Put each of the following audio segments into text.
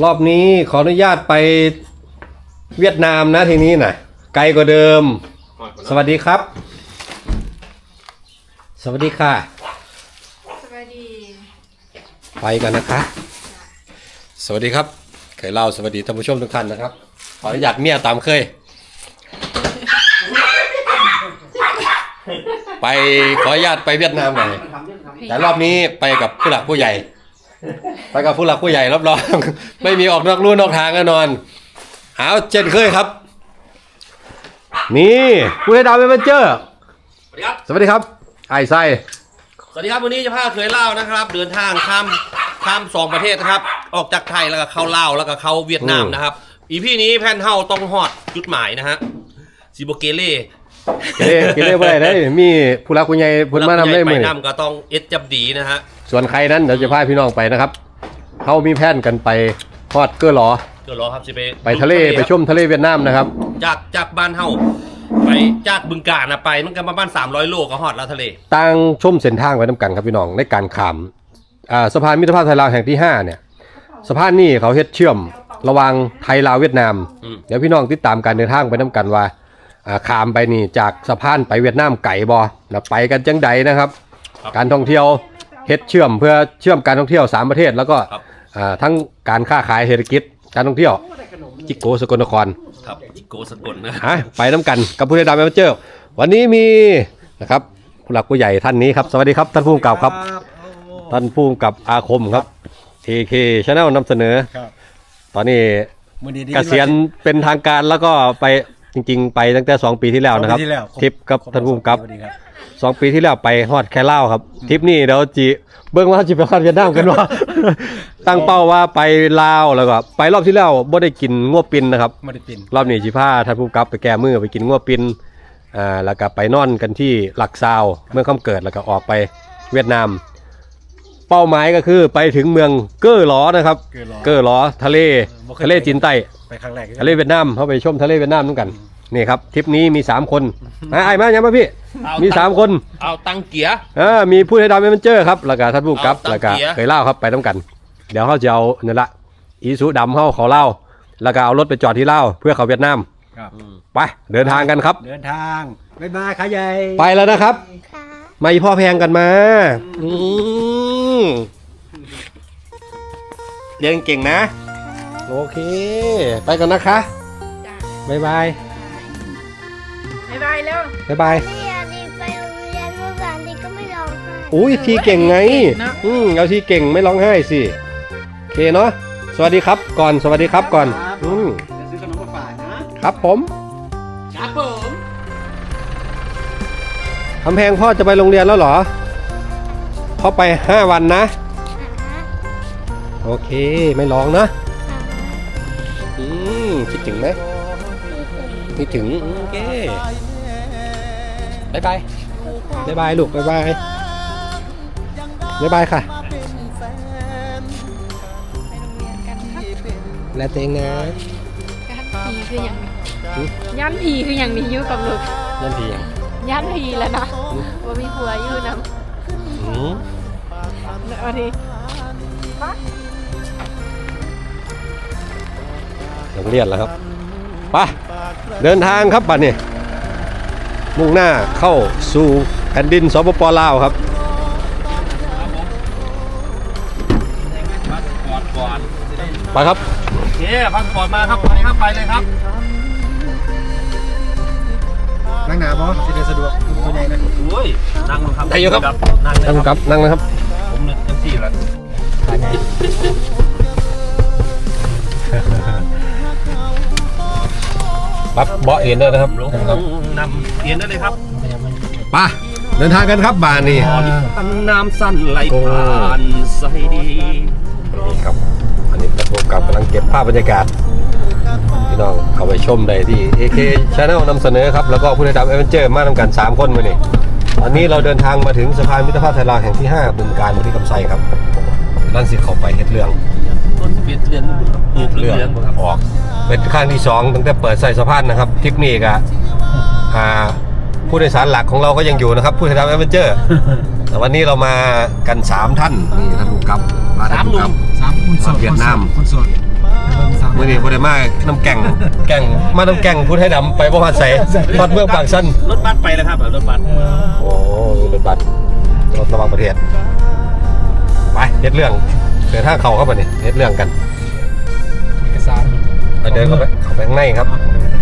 รอบนี้ขออนุญาตไปเวียดนามนะทีนี้นะไกลกว่าเดิม สวัสดีครับ สวัสดีค่ะ สวัสดี ไปกันนะคะ สวัสดีครับ เคยเล่าสวัสดีท่านผู้ชมทุกท่านนะครับ ขออนุญาตเมียตามเคย ไปขออนุญาตไปเวียดนามหน่อยแต่รอบนี้ไปกับผู้หลักผู้ใหญ่ ไปกับผู้หลักผู้ใหญ่รับรอง ไม่มีออกนอกลู่นอกทางแน่นอนเอาเช่นเคยครับ นี่ผู้ให้ดาวเอเวนเจอร์ สวัสดีครับ สวัสดีครับ ไอ้ไส้สวัสดีครับวันนี้จะพาเคยเล่านะครับ เดินทางข้ามข้ามสองประเทศนะครับ ออกจากไทยแล้วก็เข้าลาวแล้วก็เข้าเวียดนามนะครับ อีพีนี้แพนเฮาต้องฮอดจุดหมายนะฮะซิโบเกเล่เกเรเกเรบ่ได้ได้มีผู้หลักผู้ใหญ่เพิ่นมานำได้ไปมื้อนี้นำก็ต้องเอสจับดีนะฮะ ส่วนใครนั้นเดี๋ยวจะพาพี่น้องไปนะครับเขามีแผนกันไปฮอดเกอร์หลอเดี๋ยวรอครับจะไปไปทะเลไปชมทะเลเวียดนามนะครับ จากจากบ้านเฮาไปจากบึงกาฬนะไปมันก็ประมาณ300 โลก็ฮอดแล้วทะเลตั้งชมเส้นทางไว้น้ำกันครับพี่น้องในการขามอ่าสะพานมิตรภาพไทยลาวแห่งที่ 5 เนี่ยสะพานนี้เขาเฮ็ดเชื่อมระหว่างไทยลาวเวียดนามอืมเดี๋ยวพี่น้องติดตามการเดินทางไปน้ำกันว่าอ่าขามไปนี่จากสะพานไปเวียดนามไก่บอแล้วไปกันจังใดนะครับ การท่องเที่ยว เฮ็ดเชื่อมเพื่อเชื่อมการท่องเที่ยวสามประเทศแล้วก็ครับ อ่าทั้งการค้าขายเศรษฐกิจการท่องเที่ยวจิโกสกลนคร ครับจิโกสกลนะฮะไปน้ำกันกับผู้ใหญ่ดาวแมเจอร์วันนี้มีนะครับผู้หลักผู้ใหญ่ท่านนี้ครับ สวัสดีครับท่านผู้กำกับครับ ท่านผู้กำกับอาคมครับ TK Channel นำเสนอ ครับตอนนี้มือดีเกษียณเป็นทางการแล้วก็ไปจริง ๆ ไปตั้งแต่ 2 ปีที่แล้วนะครับที่แล้วทริปกับท่านผู้กำกับ สวัสดีครับ สองปีที่แล้วไปฮอดแค่เล่าวครับทริปนี้เดี๋ยวจีเบื้องว่าจีไปฮอดเวียดนามกันว่า ตั้งเป้าว่าไปลาวแล้วก็ไปรอบที่แล้วบ่ได้กินงัวปินนะครับ มาได้ปินรอบนี้จิพาท่านผู้กำกับไปแก้มือไปกินงัวปินอ่าแล้วก็ไปนอนกันที่หลักซาวเมืองคำเกิดแล้วก็ออกไปเวียดนาม เป้าหมายก็คือไปถึงเมืองเก้อหลอนะครับ เกิดรอเก้อหลอทะเลบ่เคยทะเลจีนใต้ไปครั้งแรก ทะเลเวียดนามเข้าไปชมทะเลเวียดนามด้วยกัน นี่ครับทริปนี้มี3คนอะไอ้มายังมาพี่ เอามีตั้ง3คน เอาตังเกียร์ เออมีผู้ให้ดาวเมนเจอร์ครับแล้วก็ท่านผู้กำกับเอาตามแล้วก็เกียร์ เคยเล่าครับไปต้องกัน เดี๋ยวเขาจะเอาเนี่ยละอีซูดำเข้าเขาเล่าแล้วก็เอารถไปจอดที่เล่าวเพื่อเขาเวียดนามครับ ไปเดินทางกันครับ เดินทางบ๊ายบายขาใหญ่ไปแล้วนะครับ มาอีพ่อแพงกันมาอืมเรียนเก่งนะ โอเค ไปกันนะคะจ้าบ๊ายบาย บ๊ายบายแล้วบ๊ายบายเรียนดีไปโรงเรียนเมื่อวานดีก็ไม่ร้องไห้อุ้ยทีเก่งไง อืมเอาทีเก่งไม่ร้องไห้สิโอเคเนาะสวัสดีครับก่อนสวัสดีครับก่อน อืมจะซื้อขนมมาฝากนะครับผมครับผมคำแพงพ่อจะไปโรงเรียนแล้วเหรอพ่อไปห้าวันนะ โอเคไม่ร้องนะอืมคิดถึงไหมคิดถึงโอเค บายบายบายบายลูกบายบายบายบายค่ะ ไปโรงเรียนกันครับแล้วเตวเองนะย่านผีคืออย่างนี้หึย่านผีคืออย่างนี้อยู่กับลูกนั่นทียังย่านผีแล้วนะว่ามีผัวอยู่นะอืมวันนี้โรงเรียนแล้วครับไปเดินทางครับบัดนี้ มุ่งหน้าเข้าสู่แผ่นดินสปปลาวครับก่อนก่อนไปครับโอเคพาสปอร์ตมาครับไปครับไปเลยครับนั่งหนาบอสิได้สะดวกตัวใหญ่นะโอ้ยนั่งลงครับได้อยู่ครับนั่งเลยนั่งครับครับนั่งนะครับผมนึกจังสี่แล้วขาใหญ่ ปั๊บเบาะเอ็นด้วยนะครับลงนำเรียนได้เลยครับไปเดินทางกันครับบานนี่ตั้งน้ำสั้นไหลผ่านใสดีนี่ครับ อันนี้ประกบกับกำลังเก็บภาพบรรยากาศ พี่น้องเข้าไปชมได้ที่ AK Channel นำเสนอครับ แล้วก็ผู้ใดดำเอเวนเจอร์มาทำกัน 3 คนมานี่ตอนนี้เราเดินทางมาถึงสะพานมิตรภาพไทยลาวแห่งที่5บึงการบุรีคำไซครับนั่นสิเขาไปเฮ็ดเรื่องต้น เปลี่ยนเรียนปลูกเรืเรื่อนครับออก เป็นครั้งที่สองตั้งแต่เปิดใส่สะพานนะครับทริปนี้ก็อ่าผู้โดยสารหลักของเราก็ยังอยู่นะครับ ผู้ใดดำเอเวนเจอร์ แต่วันนี้เรามากัน 3 ท่านนี่ท่านผู้กำกับมาท่านผู้กำกับ สามคนโสดเวียดนาม คนโสดคมื่อนี้บ่ได้มาน้ำแกงแกงมาน้ำแกงพุทธให้ดำไปบ่ฮอดใส่ฮอดเมืองปากสั้นรถบัสไปแล้วครับรถบัสโอ้รถบัสรถระวังประเทศไปเฮ็ดเรื่อง เดินทางเขาเข้าไปนี่เฮ็ดเรื่องกันเอกสารไปเดินเข้าไปเข้าไปข้างในครับ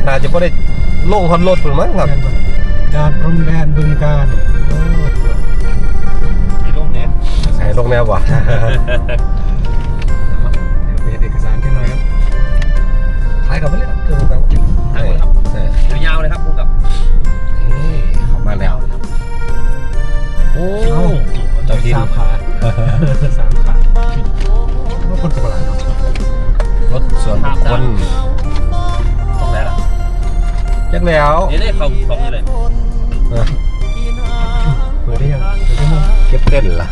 น่าจะบ่ได้ลงฮอดรถพุ่นมั้งครับด่านพรมแดนบึงการโอ้ที่ลงเนี่ยใส่ลงแนวบ่เดี๋ยวไปเอกสารกันหน่อยครับถ่ายกลับไปเลยครับเดินกลับใช่ใช่ยาวเลยครับคุณกับนี่เข้ามาแล้วโอ้เอ้าเจ้าที่สามขาสามขาว่า ยักแล้วเดี๋ยวได้เขาสองนี่เลยเออเปิดได้ยังเปิดได้มั้งเก็บเต้นล่ะ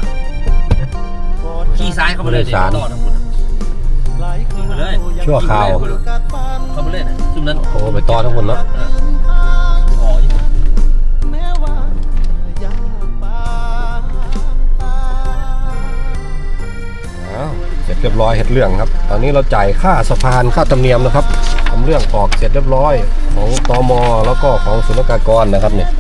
ขี่ซ้ายเข้าไปเลยผู้โดยสารต่อทั้งหมดขี่ไปเลยชั่วคราวเข้าไปเลยนะซุ่มนั้นโอ้ไปต่อทั้งคนเนาะเสร็จเรียบร้อยเฮ็ดเรื่องครับ ตอนนี้เราจ่ายค่าสะพานค่าธรรมเนียมนะครับ ทำเรื่องออกเสร็จเรียบร้อยของตมแล้วก็ของศุลกากรนะครับเนี่ย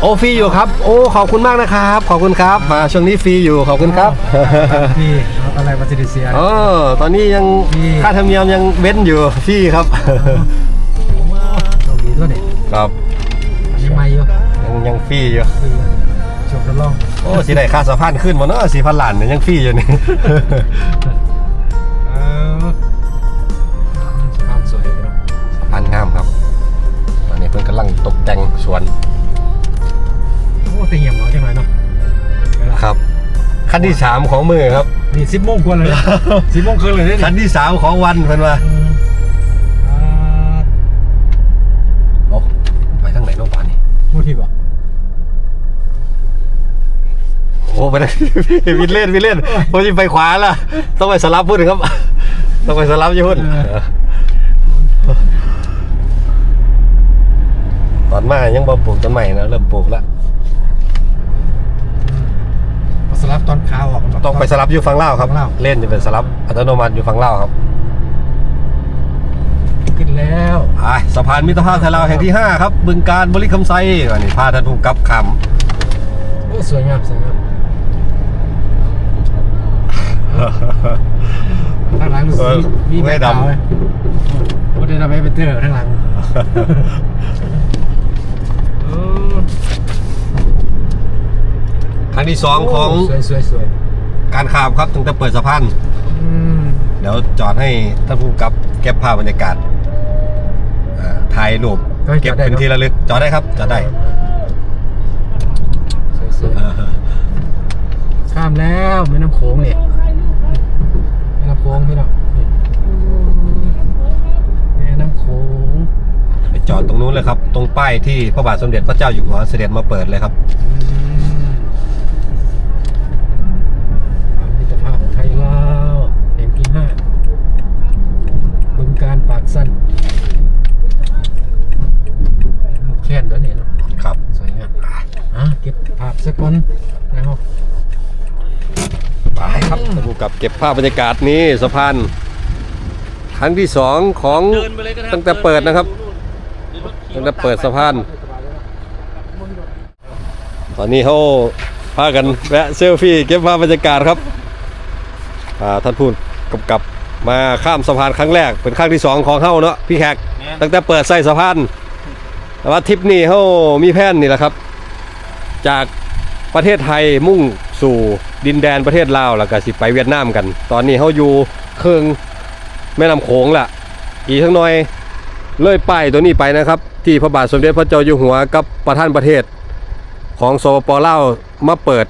โอ้ฟรีอยู่ครับ โอ้ขอบคุณมากนะครับ ขอบคุณครับมาช่วงนี้ฟรีอยู่ขอบคุณครับพี่เอาอะไรมาซิดิเซียเออตอนนี้ยังฟรีค่าธรรมเนียมยังเว้นอยู่ฟรีครับเราดีด้วยเนี่ยครับอันนี้ไม่อยู่ยังยังฟรีอยู่คือจบทดลองโอ้สิได้ค่าสะพานขึ้นมาเนาะสี่พันล้านเนี่ยยังฟรีอยู่นี่ ขั้นที่สามของมือครับ นี่สิบโมงกว่าเลยสิบโมงครึ่งเลยเนี่ยขั้นที่สามของวันเพิ่นว่าอืมอ่าโอ้ไปทางไหนน้องปานนี่พูดผิดป่ะโอ้ไปทาง วินเล่นวินเล่นผมจะไปขวาละต้องไปสลับพุ่นครับ ต้องไปสลับอยี่พุ่นตอนมายังบ่ปลูกต้นใหม่นะเริ่มปลูกแล้ว ส ลับตอนขาวออกมันต้องไปสลับอยู่ฝั่งลาวครับฝั่งลาวเล่นจะเป็นสลับอัตโนมัติอยู่ฝั่งลาวครับขึ้นแล้วไปสะพานมิตรภาพไทยลาวแห่งที่ 5 ครับบึงการบริคำไซวันนี้พาท่านผู้กำกับคโอ้สวยงามสวยงามำข้างหลังเออมีไม่แม่ดำดำไหมโอ้เดี๋ยวทำให้เป็นเตอร์ข้างหลังเออ ครั้งที่2ของสวยสวยสวยการข่าวครับตั้งแต่เปิดสะพานอืมเดี๋ยวจอดให้ท่านผู้กำกับเก็บภาพบรรยากาศอ่าถ่ายรูปเก็บเป็นที่ระลึกจอดได้ครับจอดได้สวยสวยข้ามแล้วแม่น้ำโขงเนี่ยแม่น้ำโขงพี่น้องนี่แม่น้ำโขงไปจอดตรงนู้นเลยครับ ตรงป้ายที่พระบาทสมเด็จพระเจ้าอยู่หัวเสด็จมาเปิดเลยครับมิตรภาพไทยลาวแห่งที่ห้าบึงการปากสั้นลูกแค้นด้วยเนี่ยเนาะ ครับ สวยงามอะเก็บภา พสักคนนะครับไปครับท่านผู้กำกับเก็บภาพบรรยากาศนี้สะพานครั้งที่สองของเดินไปเลยก็ได้ตั้งแต่เปิดนะครับตั้งแต่เปิดสะพาน ตอนนี้เขาพากันแวะเซลฟี่เก็บภาพบรรยากาศครับอ่าท่านพูดกำกับมาข้ามสะพานครั้งแรกเป็นครั้งที่สองของเขาเนาะพี่แขกตั้งแต่เปิดใส่สะพานแต่ว่าทริปนี้เขามีแผนนี่แหละครับ จากประเทศไทยมุ่งสู่ดินแดนประเทศลาวแล้วก็สิไปเวียดนามกัน ตอนนี้เขาอยู่เคืองแม่น้ำโขงละอีกทั้งหน้อยเลยป้ายตัวนี้ไปนะครับ ที่พระบาทสมเด็จพระเจ้าอยู่หัวกับประธานประเทศของสปปลาวมาเปิด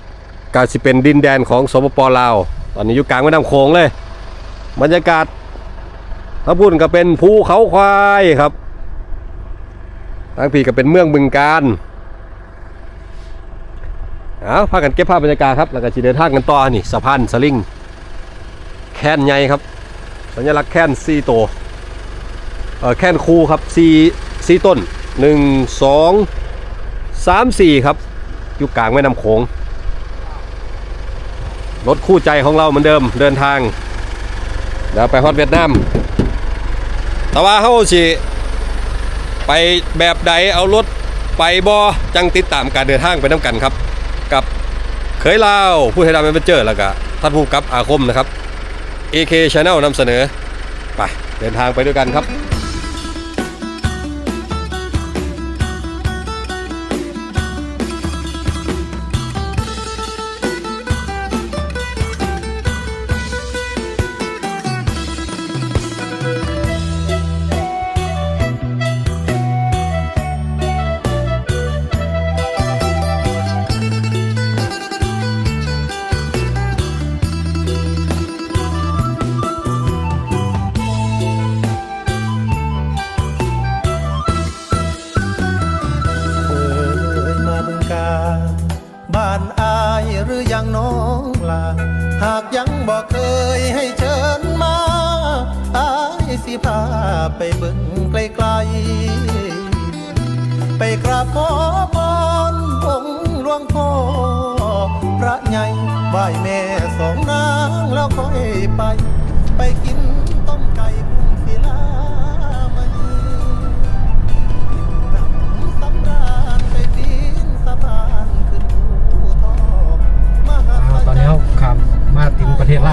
กาสิเป็นดินแดนของสปปลาวตอนนี้อยู่กลางแม่น้ำโขงเลย บรรยากาศถ้าพูดก็เป็นภูเขาควายครับทั้งพี่ก็เป็นเมืองบึงการ เอาพากันเก็บภาพบรรยากาศครับแล้วก็จีเดินทางกันต่อนี่สะพานสลิงแค่นใหญ่ครับ สัญลักษณ์แค่นซีโตวเออแค่นคูครับสี่ต้นหนึ่งสองสามสี่ครับอยู่กลางแม่น้ำโขงรถคู่ใจของเราเหมือนเดิมเดินทางเดี๋ยวไปฮอดเวียดนามแต่ว่าเฮาสิไปแบบใดเอารถไปบอจังติดตามการเดินทางไปน้ำกันครับ กับเคยลาวผู้ไทยดาวเป็นเจอแล้วก็ท่านผู้กำกับอาคมนะครับ AK Channel นำเสนอ ไป เดินทางไปด้วยกันครับ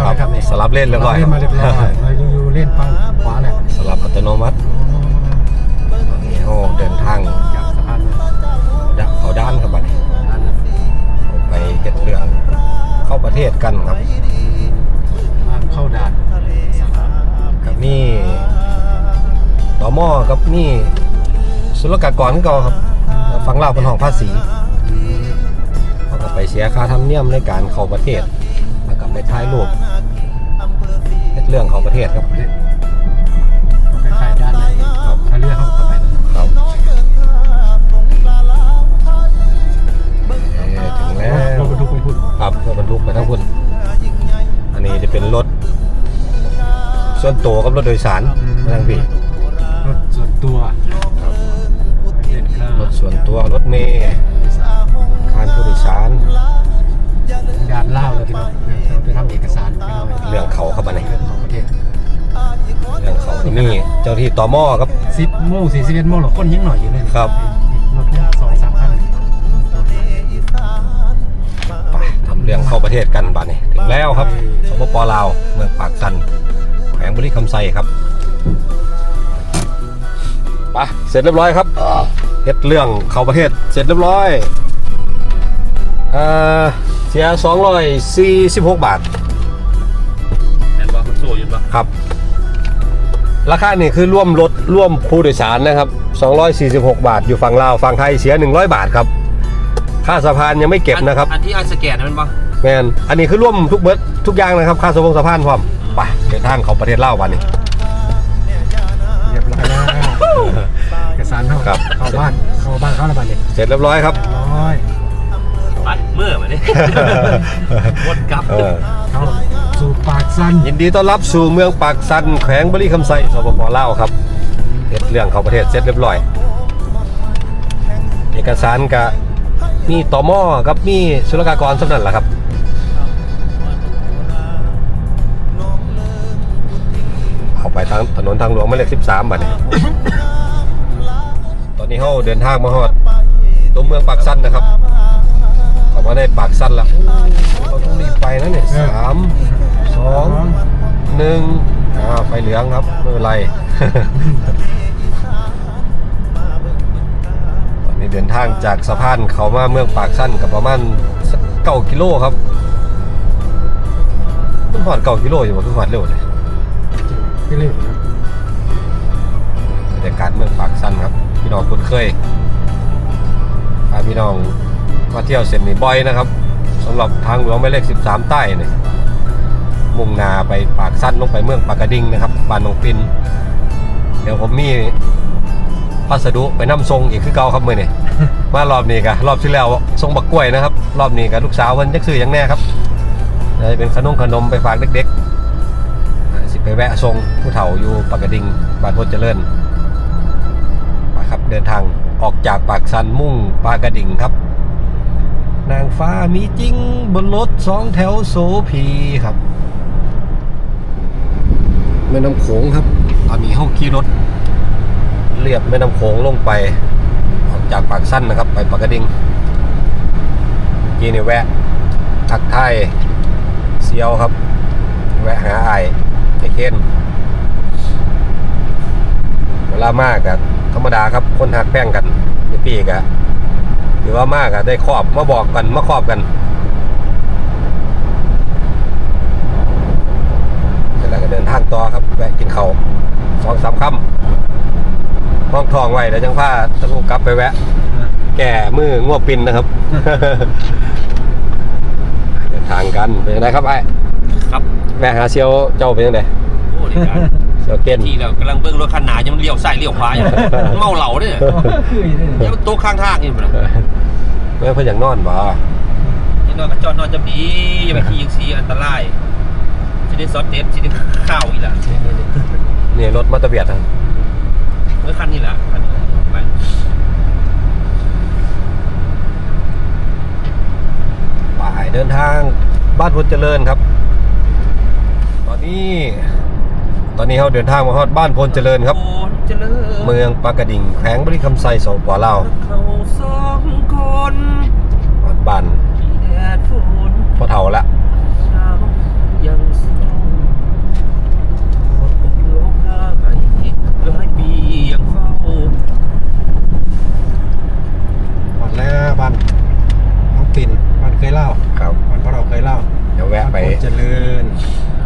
ประเทศลาวแล้วครับนี่สลับเลนเรียบร้อยสลับเลนมาเรียบร้อยเราอยู่เล่นฝั่งขวาแหละสลับอัตโนมัติตอนนี้เฮาเดินทางจากสะพานดักเขาด้านครับบัดนี้เอาไปเฮ็ดเรื่องเข้าประเทศกันครับทางเข้าด่านกับนี่ต่อหม้อกับนี่ศุลกากรก็ครับฟังเล่าวเป็นห้องภาษีเขาก็ไปเสียค่าธรรมเนียมในการเข้าประเทศแล้วก็ไปถ่ายรูป เฮ็ดเรื่องเข้าประเทศครับ คล้ายๆด้านในถ้าเลือกเข้าเข้าไปนะ ครับเอ่อถึงแล้วรถบรรทุกไปพุ่นครับรถบรรทุกไปทั้งคุณอันนี้จะเป็นรถส่วนตัวกับรถโดยสารมาทางพี่รถส่วนตัวเล่นข้ารถส่วนตัวรถเมล์คานผู้โดยสารด่านล่าวเลยพี่น้องเราไปทำเอกสารพี่น้องเรื่องเขาเข้ามาในเรื่องของประเทศเรื่องเขาที่นี่ เจ้าที่ต่อหม้อครับ สิบโมงสี่สิบเอ็ดโมงหรอคนยังหน่อยอยู่เลยครับ รถเนี่ยสองสามพันไปทำเรื่องเข้าประเทศกันบัดนี้ถึงแล้วครับสปปลาวเมืองปากสันแขวงบริคำไซครับไปเสร็จเรียบร้อยครับเฮ็ดเรื่องเข้าประเทศเสร็จเรียบร้อยเอ่อ เสีย246 บาทแมนว่ามันโซ่อยู่ปะครับ ราคานี่คือร่วมรถร่วมผู้โดยสารนะครับ 246 บาท อยู่ฝั่งลาวฝั่งไทยเสีย 100 บาทครับ ค่าสะพานยังไม่เก็บนะครับ อันที่ไอสแกนนั่นปะแมนอันนี้คือร่วมทุกเบิร์ดทุกอย่างนะครับ ค่าสะพงสะพานพร้อมไปเดินทางเขาประเทศลาววันนี้เรียบร้อยแล้วเอกสารเข้าครับเข้าบ้านเข้าบ้านเข้าระบาดเนี่ยเสร็จเรียบร้อยครับ เรียบร้อย ไปเมื่อมาเนี่ยวนกลับเออเข้าสู่ปากสั้นยินดีต้อนรับสู่เมืองปากสันแขวงบริคำไซสปปลาวครับเฮ็ดเรื่องเขาประเทศเสร็จเรียบร้อย เอกสารกับมีต่อมอกับมีศุลกากรสำนั่นแหละครับ เอาไปทางถนนทางหลวงหมายเลข13บัดนี้ ตอนนี้เราเดินทางมาฮอดตัวเมืองปากสันนะครับเขา มาได้ปากสันแล้วเราต้องรีบไปนะเนี่ยสามสองหนึ่งอ่าไฟเหลืองครับไม่เป็นไร ตอนนี้เดินทางจากสะพานเขามาเมืองปากสั้นกับประมาณเก้ากิโลครับมันหอดเก้ากิโลอยู่บ่คือหอดเร็วเลยพี่เล่นนะบรรยากาศเมืองปากสั้นครับ พี่น้องคุ้นเคยพาพี่น้อง มาเที่ยวเส้นนี้บ่อยนะครับสำหรับทางหลวงหมายเลข 13 ใต้เนี่ยมุ่งหนาไปปากสั้นลงไปเมืองปากกระดิ่งนะครับบ้านหนองปิน เดี๋ยวผมมีพัสดุไปนำทรงอีกคือเก่าครับมือนี่มารอบนี้กะรอบที่แล้วทรงบักกล้วยนะครับ รอบนี้กับลูกสาวมันจักซื้ออย่างแน่ครับจะเป็นขนมขนมไปฝากเด็กๆอ่าสิไปแวะทรงผู้เฒ่าอยู่ปากกระดิ่งบ้านพจน์เจริญไปครับเดินทางออกจากปากสันมุ่งปากกระดิ่งครับ นางฟ้ามีจริงบนรถสองแถวโสพีครับแม่น้ำโขงครับตอนนี้ห้องขี่รถ เรียบแม่น้ำโขงลงไป ออกจากปากสั้นนะครับ ไปปากกระดิ่งกีนี่แวะ ทักทายเซียวครับ แวะหาไอ้ไอเคนเวลามากอะธรรมดาครับ คนหักแป้งกันอยี่ปีกอะห รือว่ามากอะได้ครอบมาบอกกันมาครอบกันเสร็จแล้วก็เดินทางต่อครับแวะกินเขาวสองสามคำห้องทองไว้แล้วจังผ้าตะลุกลับไปแวะ แก่มือง่วปินนะครับ เดินทางกันเป็นยังไงครับไอ้ครับแม่หาเซียวเจ้าเป็นยังไงโอ้ดีการ เซียวเก้น ที่เรากำลังเบิ้งรถคันหนายังมันเลี้ยวซ้ายเลี้ยวขวาอยู่ เมาเหล่าเนี่ยคืออยู่นี่ยังมันโต๊ะข้างทางอยู่นะแม่เพิ่นอยากนอนบ่นี่นอนกับจอดนอนจะดีอย่าไปขี่ยิงซีอันตรายจะได้ซอสเด็ดจะได้ข้าวอีกล่ะนี่รถมาตะเบียดครับเมื่อคันนี้แหละคันนี้ไปป่ายเดินทางบ้านพุทธเจริญครับ ตอนนี้ ตอนนี้เราเดินทางมาฮอดบ้านพลเจริญครับโอ้เจริญเมืองปากกระดิ่งแขวงบริคำไซสปปลาวเขาสองคนฮอดบ้านที่แดดฝนพ่อเฒ่าละเช้ายังส่องหมดอกโลกหายร้อยปียังเฝ้าหมดแล้วบ้านน้องปิ่นบ้านเคยเล่าครับบ้านพ่อเราเคยเล่าเดี๋ยวแวะไปบ้านโพเจริญ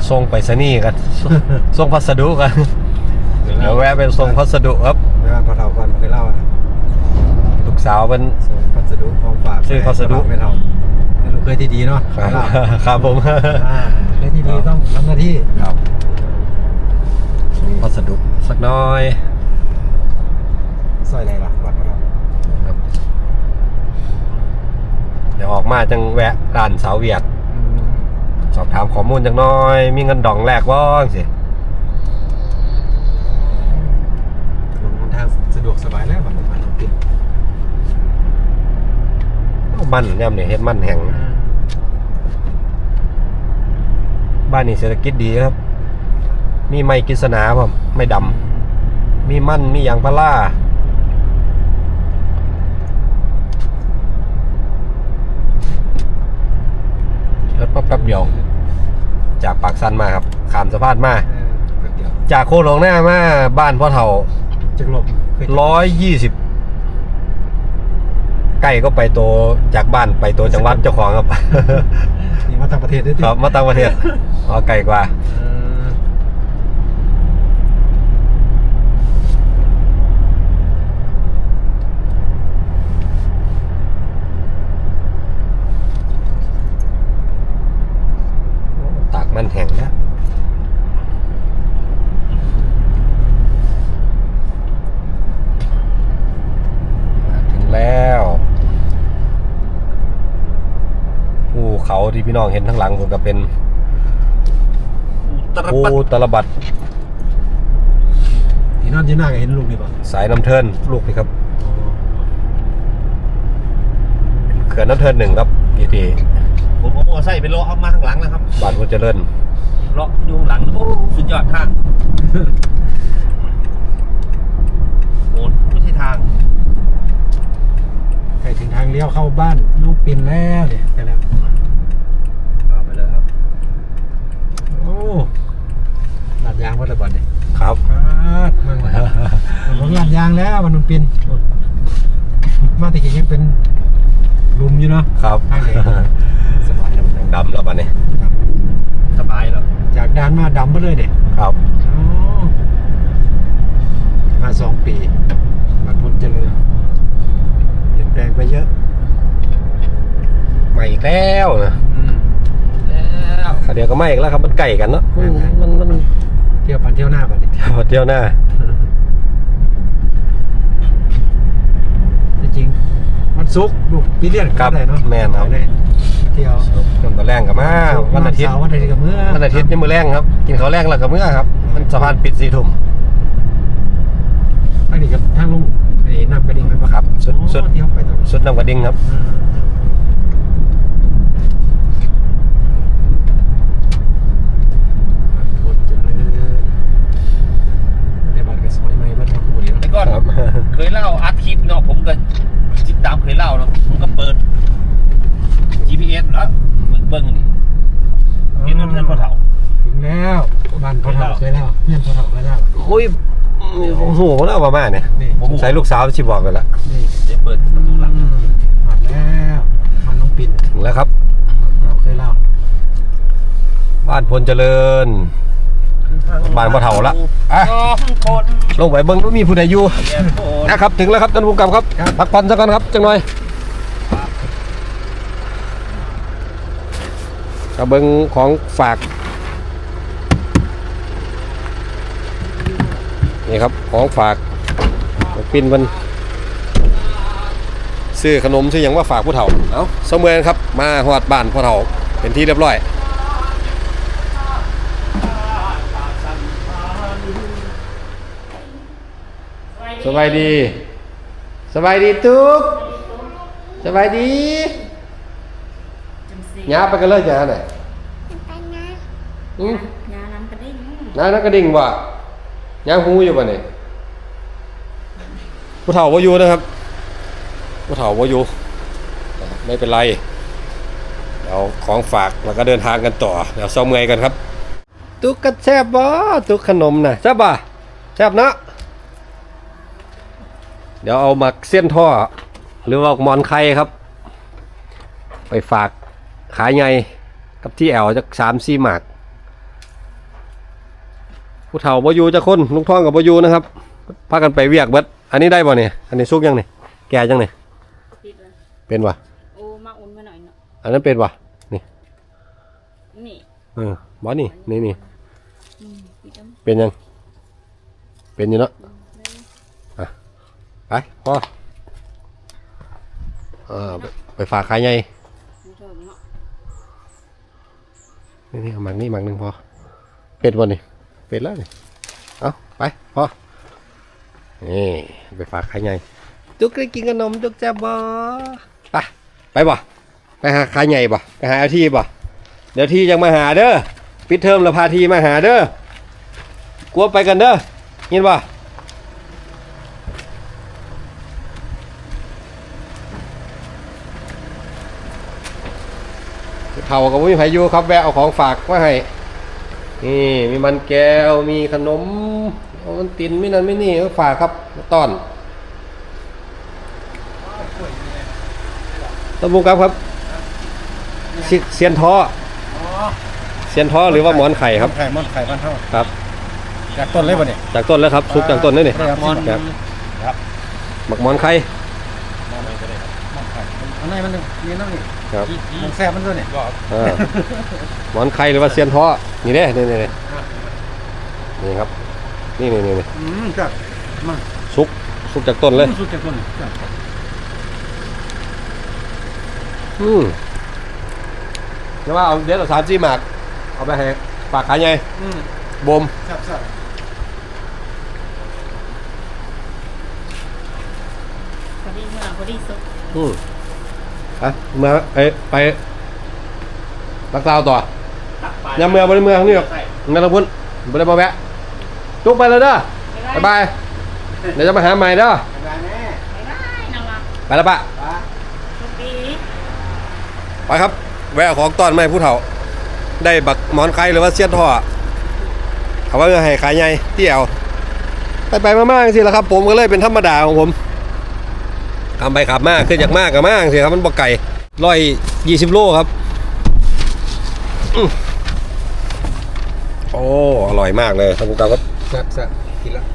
ส่งไปสนีย์กันส่งพัสดุกันเดี๋ยวแวะไปส่งพัสดุครับไม่บ้านพ่อเราบ้านเคยเล่านะลูกสาวเป็น ส่งพัสดุของฝากชื่อพัสดุ ไม่เท่าเป็นลูกเคยที่ดีเนาะครับเคยเล่าครับผมอ่าเคยที่ดีต้องทำหน้าที่ครับส่งพัสดุสักหน้อยซอยอะไรล่ะบ้านพ่อเราครับเดี๋ยวออกมาจังแวะร้านสาวเวียดอืม สอบถามข้อมูลจังน้อย มีเงินดองแรกบ้างสิถนนหนทางสะดวกสบายแล้วบ้านบ้านน้องปิ่นมันย่ำเนี่ยเฮ็ดมันแห่ง บ้านนี้เศรษฐกิจดีครับ มีไม้กฤษณาผมไม่ดำ มีมันมียางพาราเฮ็ดปั๊บแป๊บเดียว จากปากสันมาครับขามสะพานมาเออแป๊บเดียวจากโคหลงหน้ามาบ้านพ่อเฒ่าจักรลบเคยร้อยยี่สิบใกล้ก็ไปตัวจากบ้านไปตัวจังหวัดเจ้าของครับ นี่มาต่างประเทศด้วยครับมาต่างประเทศอ๋อไกลกว่า เออ ตาก มันแห้งนะมาถึงแล้วภูเขาที่พี่น้องเห็นทั้างหลังผมก็เป็นตระภูปัดตะลบัดที่นอนที่หน้าก็เห็นลูกดีป่ะสายน้ำเทินลูกนี่ครับเขื่อนน้ำเทินหนึ่งครับพีที ผมเอามอไซค์ไปเลาะเอามาข้างหลังนะครับบ้านพุทธเจริญเลาะอยู่ข้างหลังโอ้สุดยอดทางโอ้ไม่ใช่ทางใกล้ถึงทางเลี้ยวเข้าบ้านน้องปิ่นแล้วเนี่ยไปแล้ว เอาไปเลยครับ โอ้ลาดยางวัดระบาดเนี่ยครับครับมันมันลาดยางแล้วมันน้องปิ่นมาแตะกี้ยังเป็นห ลุมอยู่เนาะครับทางเด็กสบายแล้วมันดำแล้วบ้านนี้ครับสบายเหรอจากด่านมาดำไปเลยเนี่ยครับอ๋อมาสองปีบัดพ้นเจริญเปลี่ยนแปลงไปเยอะมาอีกแล้วนะแล้วคาเดียวก็ไม่อีกแล้วครับมันไก่กันเนาะมันมันมันเที่ยวปันเที่ยวหน้าปันดิเที่ยวเที่ยวหน้าจริง ซุกร์ลูกพิเรียนกับได้เนาะแมนครับ ได้เที่ยวน้ำตแรงกับมาวันอาทิตย์วันอาทิตย์กับเมื่อวันอาทิตย์นี่มือแรงครับ กินข้าวแรงแล้วกับเมื่อครับ มันสะพานปิดสี่ทุ่มอันนี้กับทางลุงไอ้น้ำกระดิ่งมันปะครับสุดสุดเที่ยวไปตรงสุดน้ำกระดิ่งครับแต่ก่อนเคยเล่าอัดคลิปเนาะผมก็ ตามเคยเล่าเนาะมันก็เปิด GPS แล้วมึงเบิ้งนี่เห็นเพื่อนพะเถาถึงแล้วบ้านพะเถาเคยเล่าเพื่อนพะเถาเคยเล่าคุยผมหูแล้าประมาณเนี่ยใส่ลูกสาวชิบอกกันละนี่เดี๋ยวเปิดประตูหลังมาแล้วมันต้องปิดถึงแล้วครับ เราเคยเล่า บ้านพลเจริญ บ้านพะเฒ่าละอ่องคน ลงไปเบิ้งว่ามีผู้ใดอยู่แย่โคตรนะครับถึงแล้วครับท่านผู้กำกับครับพักผ่อนสักก่อนครับจังหน่อยกับเบิ้งของฝากนี่ครับของฝากปินมันซื้อขนมซื้อหยังว่าฝากผู้เฒ่า เอาเสมอครับ มาหอดบ้านพ่อเฒ่าเป็นที่เรียบร้อย สบายดี สบายดีตุ๊กสบายดีย้าไปกันเลยจ้าหน่อยไปนะอืมยาน้ำกระดิ่งน้านักกระดิ่งว่ะย่างหูอยู่ป่ะเนี่ยผู้เฒ่าว่าอยู่นะครับผู้เฒ่าว่าอยู่ไม่เป็นไรเดี๋ยวของฝากแล้วก็เดินทางกันต่อเดี๋ยวเศร้าเมื่อยกันครับ ตุ๊กกระแซบบ่ตุ๊กขนมน่ะแซบบ่แซบเนาะ เดี๋ยวเอามาเส้นท่อ หรือว่าหมอนไข่ครับ ไปฝากขายไงกับที่แอวจากสามสี่หมากผู้เฒ่าบ่อยู่จะคนลุงท่องกับบ่อยู่นะครับพากันไปเวียกเบิดอันนี้ได้บ่เนี่ยอันนี้สุกยังเนี่ยแก่ยังเนี่ยปิดเลยเป็นวะโอ้มาอุ่นมาหน่อยเนาะอันนั้นเป็นวะนี่นี่เออบ่นี่นี่นี่อืมปิดแล้วเป็นยัง เป็นอยู่เนาะอะ ไปพ่อเออไปไปฝากขายไงนี่นี่หมักนี่หมักหนึ่งพอ เป็ดบ่นี่เป็ดแล้วนี่เอาไปพ่อนี่ไปฝากขายไงตุ๊กได้กินขนมตุ๊กแซ่บบ่ไปไปบ่ไปหาขายไงบ่ไปหาเอาที่บ่เดี๋ยวที่ยังมาหาเด้อปิดเทอมแล้วพาทีมาหาเด้อกลัวไปกันเด้อยินบ่ เท่ากับวิพายุครับแวะเอาของฝากมาให้นี่มีมันแก้วมีขนมโอมันตินไม่นั่นไม่นี่ก็ฝากครับมาต้อนตะบูครับครับเสีเซียนท้อเซียนท้อหรือว่าหมอนไข่ครับไข่มอนไข่บ้านเท่าครับจากต้นเลยป่ะเนี่ยจากต้นแล้วครับซุกจากต้นนี่นี่ได้ครับมอนครับหมักหมอนไข่มอนไข่อันไหนมันนี่น้ำนี่ ครับมันแซ่บมันด้วยเนี่ยอ่าหมอนไข่หรือว่าเซียนท้อนี่เด้นี่นี่นี่นี่ครับ นี่นี่นี่นี่อืมจัดมาซุกซุกจากต้นเลยสุดจากต้นนี่จัดอืมแล้วว่าเอาเด็ดเอาสามจีหมาก เอาไปให้ฝากขายไงอืมบ่มแซ่บแซ่บพอดีเมื่อพอดีสุกอืม ไปเมื่อเอ้ยไปรักษาต่อยังเมื่อบริเมืองนี่หรอกงั้นเราพุ่นบริมาแวะจุกไปเลยเด้อบ๊ายบายเดี๋ยวจะมาหาใหม่เด้อไม่ได้นะวะไปแล้วปะสุกีไปครับ แวะเอาของตอนไม่ผู้เฒ่า ได้บักหมอนไข่หรือว่าเสี้ยนท่อเขาว่าให้ขายไงเตี้ยวไปไปๆมากๆสิละครับ ผมก็เลยเป็นธรรมดาของผม ทำไปขับมากขึ้นจากมากกับมากสิครับมันบอกไก่ร้อยยี่สิบโลครับอโอ้อร่อยมากเลยท่านผู้กำกับแซ่บแซ่บกินแล้ว